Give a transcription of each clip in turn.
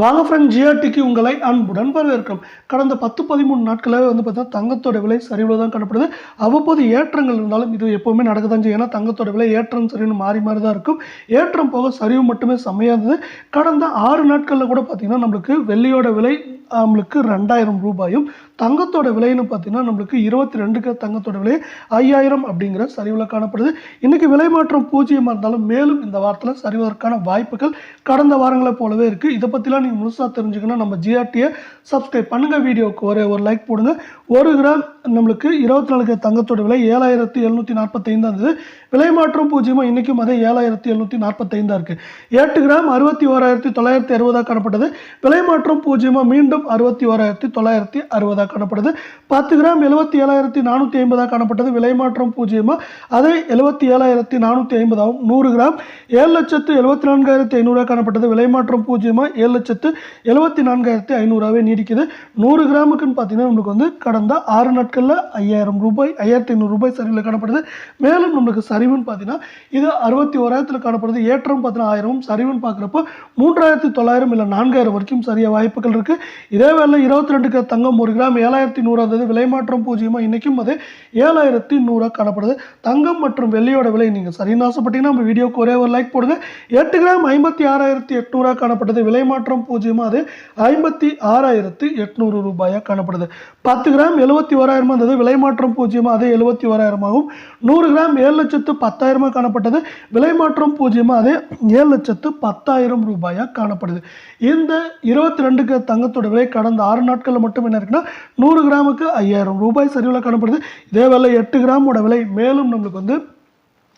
வாங்க ஃப்ரெண்ட் ஜிஆர்டிக்கு உங்களை அன்புடன் வரவேற்கிறோம். கடந்த பத்து பதிமூணு நாட்களாகவே வந்து பார்த்தீங்கன்னா தங்கத்தோட விலை சரிவில் தான் காணப்படுது. அவ்வப்போது ஏற்றங்கள் இருந்தாலும் இது எப்போவுமே நடக்க தான் செய்யும். ஏன்னா தங்கத்தோட விலை ஏற்றம் சரின்னு மாறி மாறி தான் இருக்கும். ஏற்றம் போக சரிவு மட்டுமே செம்மையாக இருந்தது. கடந்த ஆறு நாட்களில் கூட பார்த்தீங்கன்னா நம்மளுக்கு வெள்ளியோட விலை நம்மளுக்கு ரெண்டாயிரம் ரூபாயும் தங்கத்தோட விலைன்னு பார்த்தீங்கன்னா நம்மளுக்கு இருபத்தி ரெண்டுக்கு தங்கத்தோட விலை ஐயாயிரம் அப்படிங்கிற சரிவில் காணப்படுது. இன்றைக்கி விலை மாற்றம் பூஜ்ஜியமாக இருந்தாலும் மேலும் இந்த வாரத்தில் சரிவதற்கான வாய்ப்புகள் கடந்த வாரங்களை போலவே இருக்குது இதை பற்றிலாம் இதெல்லாம் நீங்கள் முழுசாக தெரிஞ்சுக்கணும் நம்ம ஜிஆர்டியை சப்ஸ்கிரைப் பண்ணுங்கள் வீடியோவுக்கு ஒரே ஒரு லைக் போடுங்க. ஒரு கிராம் நம்மளுக்கு இருபத்தி நாலு தங்கத்தோட விலை ஏழாயிரத்தி எழுநூற்றி நாற்பத்தைந்து இருந்தது. விலை மாற்றம் பூஜ்ஜியமாக இன்றைக்கும் அதே ஏழாயிரத்தி எழுநூற்றி நாற்பத்தைந்தாக இருக்குது எட்டு கிராம் அறுபத்தி ஓராயிரத்தி தொள்ளாயிரத்தி அறுபதாக காணப்பட்டது. விலை மாற்றம் பூஜ்ஜியமாக மீண்டும் அறுபத்தி ஓராயிரத்தி தொள்ளாயிரத்தி அறுபதாக காணப்பட்டது. பத்து கிராம் எழுபத்தி ஏழாயிரத்தி நானூற்றி ஐம்பதாக காணப்பட்டது. விலை மாற்றம் பூஜ்ஜியமாக அதே எழுபத்தி ஏழாயிரத்தி நானூற்றி ஐம்பதாகவும் நூறு கிராம் ஏழு லட்சத்து எழுபத்தி நான்காயிரத்தி ஐநூறாக காணப்பட்டது. விலை மாற்றம் பூஜ்ஜியமாக ஏழு லட்சத்து எழுபத்தி நான்காயிரத்தி ஐநூறாவே நீடிக்குது. நூறு கிராமுக்குன்னு பார்த்தீங்கன்னா நம்மளுக்கு வந்து கடந்த ஆறு நாட்களில் ஐயாயிரம் ரூபாய் ஐயாயிரத்தி ஐநூறு ரூபாய் சரிவில் காணப்படுது. மேலும் நம்மளுக்கு சரிவுன்னு பார்த்தீங்கன்னா இது அறுபத்தி ஓராயிரத்தில் காணப்படுது. ஏற்றம் பார்த்தீங்கன்னா ஆயிரம் சரிவுன்னு பார்க்குறப்போ மூன்றாயிரத்தி தொள்ளாயிரம் இல்லை நான்காயிரம் வரைக்கும் சரிய வாய்ப்புகள் இருக்குது இதே வேலை இருபத்தி ரெண்டுக்கு தங்கம் ஒரு கிராம் ஏழாயிரத்தி நூறு விலை மாற்றம் பூஜ்ஜியமாக இன்றைக்கும் அது ஏழாயிரத்தி நூறாக காணப்படுது. தங்கம் மற்றும் வெள்ளியோட விலை நீங்கள் சரின்னு ஆசைப்பட்டீங்கன்னா நம்ம வீடியோக்கு ஒரே ஒரு லைக் போடுங்க. எட்டு கிராம் ஐம்பத்தி ஆறாயிரத்தி எட்நூறாக காணப்பட்டது விலை மாற்றம் பூஜ்ஜியமாக அது ஐம்பத்தி ஆறாயிரத்து எட்நூறு ரூபாயாக காணப்படுது. பத்து கிராம் எழுபத்தி ஓராயிரமா இருந்தது. விலை மாற்றம் பூஜ்ஜியமாக அது எழுபத்தி ஓராயிரமாகவும். நூறு கிராம் ஏழு லட்சத்து பத்தாயிரமாக காணப்பட்டது. விலை மாற்றம் பூஜ்ஜியமாக அது ஏழு லட்சத்து பத்தாயிரம் ரூபாயாக காணப்படுது. இந்த இருபத்தி ரெண்டுக்கு தங்கத்தோட விலை கடந்த ஆறு நாட்களில் மட்டும் என்ன இருக்குன்னா நூறு கிராமுக்கு ஐயாயிரம் ரூபாய் சரிவில் காணப்படுது. இதே வேலை எட்டு கிராமோட விலை மேலும் நம்மளுக்கு வந்து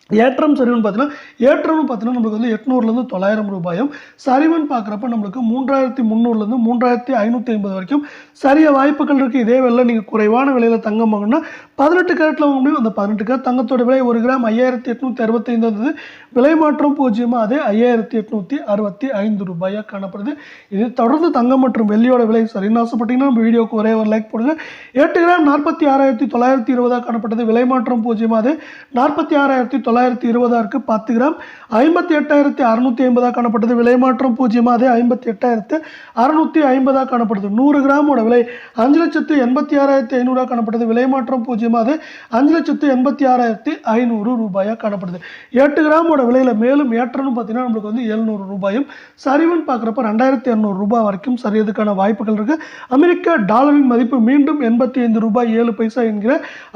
ஏற்றம் சரிவுன்னு பார்த்தீங்கன்னா ஏற்றம்னு பார்த்தீங்கன்னா நம்மளுக்கு வந்து எட்நூறுலேருந்து தொள்ளாயிரம் ரூபாயும் சரிவுன்னு பார்க்குறப்ப நம்மளுக்கு மூன்றாயிரத்தி முந்நூறுலேருந்து மூன்றாயிரத்தி ஐநூற்றி ஐம்பது வரைக்கும் சரிய வாய்ப்புகள் இருக்குது இதே வேலை நீங்கள் குறைவான விலையில் தங்கம் வாங்கினா பதினெட்டு கேரட்டில் வாங்க முடியும். அந்த பதினெட்டு கேரட் தங்கத்தோட விலை ஒரு கிராம் ஐயாயிரத்தி எட்நூற்றி அறுபத்தைந்து இருந்தது விலை மாற்றம் பூஜ்ஜியமாக அதே ஐயாயிரத்தி எட்நூற்றி அறுபத்தி ஐந்து ரூபாயாக காணப்படுது. இது தொடர்ந்து தங்கம் மற்றும் வெள்ளியோட விலை சரின்னு ஆசைப்பட்டீங்கன்னா நம்ம வீடியோக்கு ஒரே ஒரு லைக் போடுங்க. எட்டு கிராம் நாற்பத்தி ஆறாயிரத்தி தொள்ளாயிரத்தி இருபதாக காணப்பட்டது. விலை மாற்றம் பூஜ்ஜியமாக அது நாற்பத்தி ஆறாயிரத்தி தொள்ளாயிரத்தி இருபதாக இருக்குது பத்து கிராம் ஐம்பத்தி எட்டாயிரத்தி அறுநூற்றி ஐம்பதாக காணப்பட்டது. விலை மாற்றம் பூஜ்ஜியமாக அதே ஐம்பத்தி எட்டாயிரத்து அறுநூற்றி ஐம்பதாக காணப்படுது. நூறு கிராமோட விலை அஞ்சு லட்சத்து எண்பத்தி ஆறாயிரத்தி ஐநூறாக காணப்பட்டது விலை மாற்றம் பூஜ்ஜியமாக அது அஞ்சு லட்சத்து எண்பத்தி ஆறாயிரத்தி ஐநூறு ரூபாயாக காணப்படுது. எட்டு கிராமோட விலையில் மேலும் ஏற்றம்னு பார்த்தீங்கன்னா நம்மளுக்கு வந்து எழுநூறு ரூபாயும் சரிவுன்னு பார்க்குறப்ப ரெண்டாயிரத்தி இரநூறு ரூபாய் வரைக்கும் சரியதுக்கான வாய்ப்புகள் இருக்குது அமெரிக்க டாலரின் மதிப்பு மீண்டும் எண்பத்தி ஐந்து ரூபாய் ஏழு பைசா என்கிற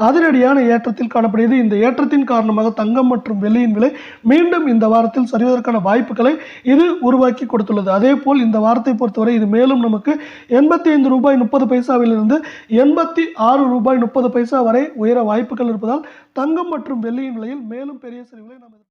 அதிரடியான ஏற்றத்தில் காணப்படுகிறது. இந்த ஏற்றத்தின் காரணமாக தங்கம் மற்றும் வெள்ளியின் விலை மீண்டும் இந்த வாரத்தில் சரிவதற்கான வாய்ப்புகளை இது உருவாக்கி கொடுத்துள்ளது. அதே போல் இந்த வாரத்தை பொறுத்தவரை இது மேலும் நமக்கு எண்பத்தி ஐந்து ரூபாய் முப்பது பைசாவிலிருந்து எண்பத்தி ஆறு ரூபாய் முப்பது பைசா வரை உயர வாய்ப்புகள் இருப்பதால் தங்கம் மற்றும் வெள்ளியின் விலையில் மேலும் பெரிய சரிவுகளை நாம்